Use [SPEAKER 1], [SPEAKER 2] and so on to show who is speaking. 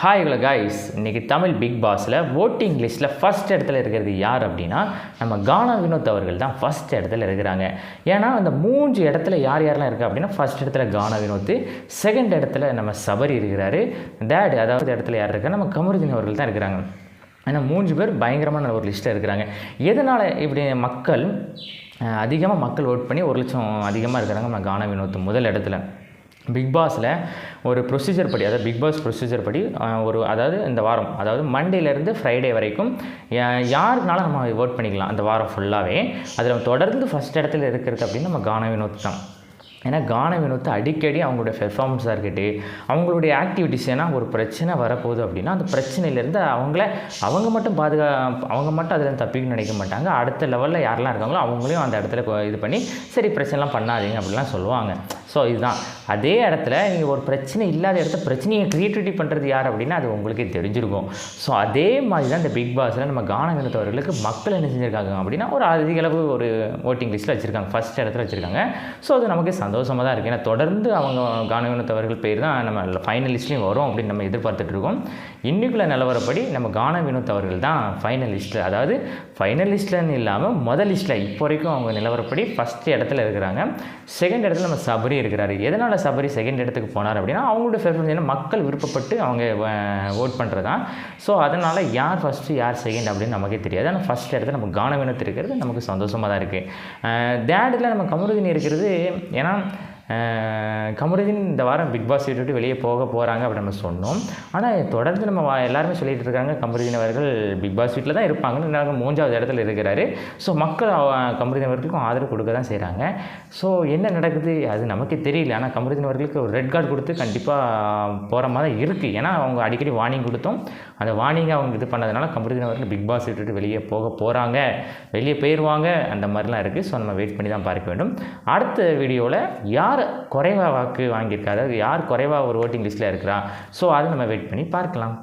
[SPEAKER 1] Hi hello guys இன்றைக்கி Tamil big பாஸில் voting லிஸ்ட்டில் ஃபஸ்ட் இடத்துல இருக்கிறது யார் அப்படின்னா நம்ம கானா வினோத் அவர்கள் தான் ஃபஸ்ட் இடத்துல இருக்கிறாங்க. ஏன்னா அந்த மூன்று இடத்துல யார் யாரெல்லாம் இருக்கா அப்படின்னா ஃபஸ்ட் இடத்துல கானா வினோத் செகண்ட் இடத்துல நம்ம சபரி இருக்கிறாரு. தேட் அதாவது இடத்துல யார் இருக்கா நம்ம கமருதீன் அவர்கள் தான் இருக்கிறாங்க. ஏன்னா மூன்று பேர் பயங்கரமான ஒரு லிஸ்ட்டில் இருக்கிறாங்க. எதனால் இப்படி மக்கள் அதிகமாக மக்கள் ஓட் பண்ணி ஒரு லட்சம் அதிகமாக இருக்கிறாங்க நம்ம கானா வினோத் முதல் இடத்துல? பிக் பாஸில் ஒரு ப்ரொசீஜர் படி அதாவது பிக் பாஸ் ப்ரொசீஜர் படி ஒரு அதாவது இந்த வாரம் அதாவது மண்டேலேருந்து ஃப்ரைடே வரைக்கும் யாருனாலும் நம்ம ஓட் பண்ணிக்கலாம் அந்த வாரம் ஃபுல்லாகவே அதில் தொடர்ந்து ஃபஸ்ட் இடத்துல இருக்கிறது அப்படின்னு நம்ம கான வினோத் தான். ஏன்னா கான வினோத்து அடிக்கடி அவங்களுடைய பெர்ஃபார்மன்ஸாக இருக்கட்டு அவங்களுடைய ஆக்டிவிட்டிஸ் ஏன்னா ஒரு பிரச்சனை வரப்போகுது அப்படின்னா அந்த பிரச்சனையிலேருந்து அவங்கள அவங்க மட்டும் பாதுகா அவங்க மட்டும் அதில் தப்பிக்கணும்னு நினைக்க மாட்டாங்க. அடுத்த லெவலில் யாரெல்லாம் இருக்காங்களோ அவங்களையும் அந்த இடத்துல இது பண்ணி சரி பிரச்சனைலாம் பண்ணாதீங்க அப்படிலாம் சொல்லுவாங்க. ஸோ இதுதான். அதே இடத்துல நீங்கள் ஒரு பிரச்சனை இல்லாத இடத்த பிரச்சனையை க்ரியேட்டிவிட்டி பண்ணுறது யார் அப்படின்னா அது உங்களுக்கே தெரிஞ்சிருக்கும். ஸோ அதே மாதிரி தான் இந்த பிக் பாஸில் நம்ம கானகணத்தவர்களுக்கு மக்கள் என்ன செஞ்சுருக்காங்க அப்படின்னா ஒரு அதிக அளவு ஒரு ஓட்டிங் லிஸ்ட்டில் வச்சுருக்காங்க. ஃபஸ்ட் இடத்துல வச்சுருக்காங்க. ஸோ அது நமக்கு சந்தோஷமாக தான் இருக்குது ஏன்னா தொடர்ந்து அவங்க கானகணத்தவர்கள் வினோத்தவர்கள் பேர் தான் நம்ம ஃபைனலிஸ்ட்லேயும் வரும் அப்படின்னு நம்ம எதிர்பார்த்துட்ருக்கோம் இன்றைக்குள்ள நிலவரப்படி நம்ம கான வினோத் அவர்கள் தான் ஃபைனலிஸ்ட்டில் அதாவது ஃபைனலிஸ்ட்லன்னு இல்லாமல் முதல் லிஸ்ட்டில் இப்போ வரைக்கும் அவங்க நிலவரப்படி ஃபஸ்ட் இடத்துல இருக்கிறாங்க. செகண்ட் இடத்துல நம்ம சபரி இருக்கிறாரு. எதனால் சபரி செகண்ட் இடத்துக்கு போனார் அப்படின்னா அவங்களோட ஃபேவரட் என்ன? மக்கள் விருப்பப்பட்டு அவங்க ஓட் பண்ணுறது தான் ஸோ அதனால் யார் ஃபஸ்ட்டு யார் செகண்ட் அப்படின்னு நமக்கே தெரியாது. ஆனால் ஃபஸ்ட் இடத்துல நம்ம கான வினத்து இருக்கிறது நமக்கு சந்தோஷமாக தான் இருக்குது தேர்டில் நம்ம கமருதினி இருக்கிறது ஏன்னா கமருதீன் இந்த வாரம் பிக் பாஸ் விட்டுட்டு வெளியே போக போகிறாங்க அப்படின்னு நம்ம சொன்னோம். ஆனால் தொடர்ந்து நம்ம எல்லாருமே சொல்லிட்டு இருக்காங்க கமருதீன் அவர்கள் பிக் பாஸ் வீட்டில் தான் இருப்பாங்கன்னு மூன்றாவது இடத்துல இருக்கிறாரு. ஸோ மக்கள் கமருதீன் அவர்களுக்கும் ஆதரவு கொடுக்க தான் செய்கிறாங்க ஸோ என்ன நடக்குது? அது நமக்கே தெரியல. ஆனால் கமருதீன் அவர்களுக்கு ஒரு ரெட் கார்டு கொடுத்து கண்டிப்பாக போகிற மாதிரி இருக்குது ஏன்னா அவங்க அடிக்கடி வார்னிங் கொடுத்தோம். அந்த வார்னிங்கை அவங்க இது பண்ணதுனால கமருதீன் அவர்கள் பிக் பாஸ் விட்டுட்டு வெளியே போக போகிறாங்க வெளியே போயிடுவாங்க அந்த மாதிரிலாம் இருக்குது ஸோ நம்ம வெயிட் பண்ணி தான் பார்க்க வேண்டும். அடுத்த வீடியோவில் யார் குறைவா வாக்கு வாங்கியிருக்கா அதாவது யார் குறைவா ஒரு ஓட்டிங் லிஸ்ட்டில் இருக்கிறா? ஸோ அதை நம்ம வெயிட் பண்ணி பார்க்கலாம்.